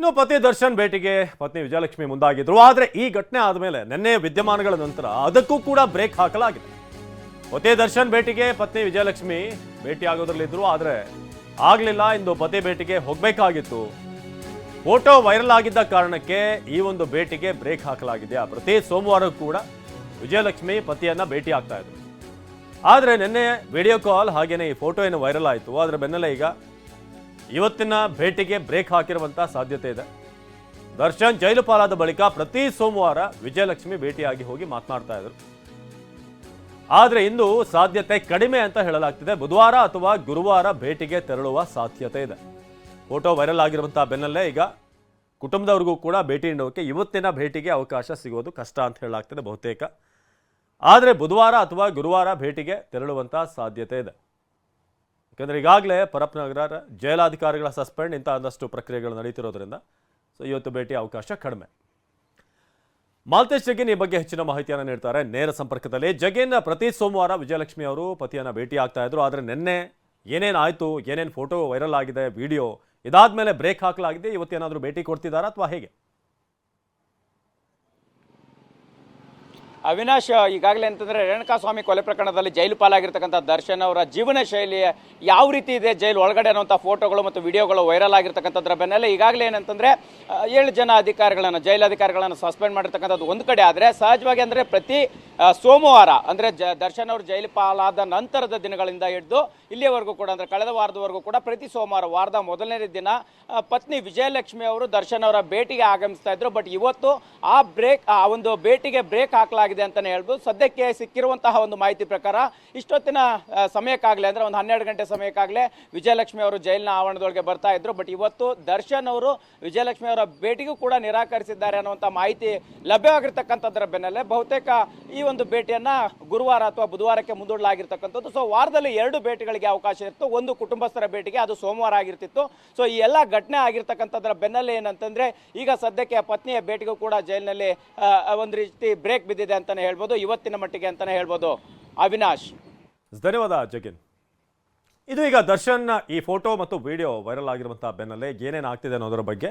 ಇನ್ನು ಪತಿ ದರ್ಶನ್ ಭೇಟಿಗೆ ಪತ್ನಿ ವಿಜಯಲಕ್ಷ್ಮಿ ಮುಂದಾಗಿದ್ರು. ಆದರೆ ಈ ಘಟನೆ ಆದಮೇಲೆ ನಿನ್ನೆ ವಿದ್ಯಮಾನಗಳ ನಂತರ ಅದಕ್ಕೂ ಕೂಡ ಬ್ರೇಕ್ ಹಾಕಲಾಗಿದೆ. ಪತಿ ದರ್ಶನ್ ಭೇಟಿಗೆ ಪತ್ನಿ ವಿಜಯಲಕ್ಷ್ಮಿ ಭೇಟಿ ಆಗೋದ್ರಲ್ಲಿದ್ರು ಆದರೆ ಆಗಲಿಲ್ಲ ಇಂದು ಪತಿ ಭೇಟಿಗೆ ಹೋಗಬೇಕಾಗಿತ್ತು. ಫೋಟೋ ವೈರಲ್ ಆಗಿದ್ದ ಕಾರಣಕ್ಕೆ ಈ ಒಂದು ಭೇಟಿಗೆ ಬ್ರೇಕ್ ಹಾಕಲಾಗಿದೆ. ಪ್ರತಿ ಸೋಮವಾರ ಕೂಡ ವಿಜಯಲಕ್ಷ್ಮಿ ಪತಿಯನ್ನು ಭೇಟಿ ಆಗ್ತಾ ಇದ್ರು. ಆದರೆ ನಿನ್ನೆ ವಿಡಿಯೋ ಕಾಲ್ ಹಾಗೆಯೇ ಈ ಫೋಟೋ ಏನು ವೈರಲ್ ಆಯಿತು. ಅದರ ಬೆನ್ನಲ್ಲೇ ಈಗ ಇವತ್ತಿನ ಭೇಟಿಗೆ ಬ್ರೇಕ್ ಹಾಕಿರುವಂತ ಸಾಧ್ಯತೆ ಇದೆ. ದರ್ಶನ್ ಜೈಲು ಪಾಲಾದ ಬಳಿಕ ಪ್ರತಿ ಸೋಮವಾರ ವಿಜಯಲಕ್ಷ್ಮಿ ಭೇಟಿಯಾಗಿ ಹೋಗಿ ಮಾತನಾಡ್ತಾ ಇದ್ರು. ಆದರೆ ಇಂದು ಸಾಧ್ಯತೆ ಕಡಿಮೆ ಅಂತ ಹೇಳಲಾಗ್ತಿದೆ. ಬುಧವಾರ ಅಥವಾ ಗುರುವಾರ ಭೇಟಿಗೆ ತೆರಳುವ ಸಾಧ್ಯತೆ ಇದೆ. ಫೋಟೋ ವೈರಲ್ ಆಗಿರುವಂತಹ ಬೆನ್ನಲ್ಲೇ ಈಗ ಕುಟುಂಬದವ್ರಿಗೂ ಕೂಡ ಭೇಟಿ ನೀಡೋಕೆ ಇವತ್ತಿನ ಭೇಟಿಗೆ ಅವಕಾಶ ಸಿಗೋದು ಕಷ್ಟ ಅಂತ ಹೇಳಲಾಗ್ತಿದೆ ಬಹುತೇಕ. ಆದರೆ ಬುಧವಾರ ಅಥವಾ ಗುರುವಾರ ಭೇಟಿಗೆ ತೆರಳುವಂತ ಸಾಧ್ಯತೆ ಇದೆ. ಯಾಕಂದ್ರೆ ಈಗಾಗಲೇ ಪರಪ್ಪನಗರ ಜೈಲಾಧಿಕಾರಿಗಳ ಸಸ್ಪೆಂಡ್ ಇಂಥ ಒಂದಷ್ಟು ಪ್ರಕ್ರಿಯೆಗಳು ನಡೀತಿರೋದ್ರಿಂದ ಸೊ ಇವತ್ತು ಭೇಟಿ ಅವಕಾಶ ಕಡಿಮೆ. ಮಾಲ್ತೇಶ್ ಜಗಿನ್ ಈ ಬಗ್ಗೆ ಹೆಚ್ಚಿನ ಮಾಹಿತಿಯನ್ನು ನೀಡ್ತಾರೆ. ನೇರ ಸಂಪರ್ಕದಲ್ಲಿ ಜಗಿನ್ ಪ್ರತಿ ಸೋಮವಾರ ವಿಜಯಲಕ್ಷ್ಮಿ ಅವರು ಪತಿಯನ್ನು ಭೇಟಿ ಆಗ್ತಾ ಇದ್ರು. ಆದರೆ ನಿನ್ನೆ ಏನೇನು ಆಯಿತು, ಏನೇನು ಫೋಟೋ ವೈರಲ್ ಆಗಿದೆ, ವಿಡಿಯೋ ಇದಾದ ಮೇಲೆ ಬ್ರೇಕ್ ಹಾಕಲಾಗಿದೆ. ಇವತ್ತೇನಾದರೂ ಭೇಟಿ ಕೊಡ್ತಿದ್ದಾರಾ ಅಥವಾ ಹೇಗೆ? ಅವಿನಾಶ್ ಈಗಾಗಲೇ ಅಂತಂದ್ರೆ ರೇಣುಕಾಸ್ವಾಮಿ ಕೊಲೆ ಪ್ರಕರಣದಲ್ಲಿ ಜೈಲು ಪಾಲಾಗಿರ್ತಕ್ಕಂಥ ದರ್ಶನ್ ಅವರ ಜೀವನ ಶೈಲಿ ಯಾವ ರೀತಿ ಇದೆ, ಜೈಲು ಒಳಗಡೆ ಅನ್ನುವಂಥ ಫೋಟೋಗಳು ಮತ್ತು ವಿಡಿಯೋಗಳು ವೈರಲ್ ಆಗಿರ್ತಕ್ಕಂಥದ್ರ ಬೆನ್ನಲ್ಲೇ ಈಗಾಗಲೇ ಏನಂತಂದ್ರೆ ಏಳು ಜನ ಅಧಿಕಾರಿಗಳನ್ನು, ಜೈಲಾಧಿಕಾರಿಗಳನ್ನು ಸಸ್ಪೆಂಡ್ ಮಾಡಿರ್ತಕ್ಕಂಥದ್ದು ಒಂದು ಕಡೆ. ಆದರೆ ಸಹಜವಾಗಿ ಅಂದ್ರೆ ಪ್ರತಿ ಸೋಮವಾರ ಅಂದ್ರೆ ಜ, ದರ್ಶನ್ ಅವರು ಜೈಲು ಪಾಲಾದ ನಂತರದ ದಿನಗಳಿಂದ ಹಿಡಿದು ಇಲ್ಲಿಯವರೆಗೂ ಕೂಡ ಅಂದ್ರೆ ಕಳೆದ ವಾರದವರೆಗೂ ಕೂಡ ಪ್ರತಿ ಸೋಮವಾರ, ವಾರದ ಮೊದಲನೇ ದಿನ ಪತ್ನಿ ವಿಜಯಲಕ್ಷ್ಮಿ ಅವರು ದರ್ಶನ್ ಅವರ ಭೇಟಿಗೆ ಆಗಮಿಸ್ತಾ ಇದ್ರು. ಬಟ್ ಇವತ್ತು ಆ ಬ್ರೇಕ್, ಆ ಒಂದು ಭೇಟಿಗೆ ಬ್ರೇಕ್ ಹಾಕಲಾಗಿದೆ ಅಂತಾನೆ ಹೇಳ್ಬೋದು. ಸದ್ಯಕ್ಕೆ ಸಿಕ್ಕಿರುವಂತಹ ಒಂದು ಮಾಹಿತಿ ಪ್ರಕಾರ ಇಷ್ಟೊತ್ತಿನ ಸಮಯಕ್ಕಾಗಲೇ ಅಂದ್ರೆ ಒಂದು ಹನ್ನೆರಡು ಗಂಟೆ ಸಮಯಕ್ಕಾಗಲೇ ವಿಜಯಲಕ್ಷ್ಮಿ ಅವರು ಜೈಲಿನ ಆವರಣದೊಳಗೆ ಬರ್ತಾ ಇದ್ರು. ಬಟ್ ಇವತ್ತು ದರ್ಶನ್ ಅವರು ವಿಜಯಲಕ್ಷ್ಮಿ ಅವರ ಭೇಟಿಗೂ ಕೂಡ ನಿರಾಕರಿಸಿದ್ದಾರೆ ಅನ್ನುವಂಥ ಮಾಹಿತಿ ಲಭ್ಯವಾಗಿರ್ತಕ್ಕಂಥದ್ರ ಬೆನ್ನಲ್ಲೇ. ಬಹುತೇಕ ಈ ಒಂದು ಭೇಟಿಯನ್ನು ಗುರುವಾರ ಅಥವಾ ಬುಧವಾರಕ್ಕೆ ಮುಂದೂಡಲಾಗಿರ್ತಕ್ಕಂಥದ್ದು. ಸೊ ವಾರದಲ್ಲಿ ಎರಡು ಭೇಟಿಗಳಿಗೆ ಅವಕಾಶ ಇತ್ತು. ಒಂದು ಕುಟುಂಬಸ್ಥರ ಭೇಟಿಗೆ, ಅದು ಸೋಮವಾರ ಆಗಿರ್ತಿತ್ತು. ಸೊ ಈ ಎಲ್ಲ ಘಟನೆ ಆಗಿರ್ತಕ್ಕಂಥದ್ರ ಬೆನ್ನಲ್ಲೇ ಏನಂತಂದ್ರೆ ಈಗ ಸದ್ಯಕ್ಕೆ ಪತ್ನಿಯ ಭೇಟಿಗೂ ಕೂಡ ಜೈಲಿನಲ್ಲಿ ಒಂದು ರೀತಿ ಬ್ರೇಕ್ ಬಿದ್ದಿದೆ ಅಂತಾನೆ ಹೇಳ್ಬೋದು, ಇವತ್ತಿನ ಮಟ್ಟಿಗೆ ಅಂತಾನೆ ಹೇಳ್ಬೋದು. ಅವಿನಾಶ್. ಧನ್ಯವಾದ, ಜಗಿನ್. ಇದು ಈಗ ದರ್ಶನ್ ಈ ಫೋಟೋ ಮತ್ತು ವಿಡಿಯೋ ವೈರಲ್ ಆಗಿರುವಂತಹ ಬೆನ್ನಲ್ಲೇ ಏನೇನು ಆಗ್ತಿದೆ ಅನ್ನೋದರ ಬಗ್ಗೆ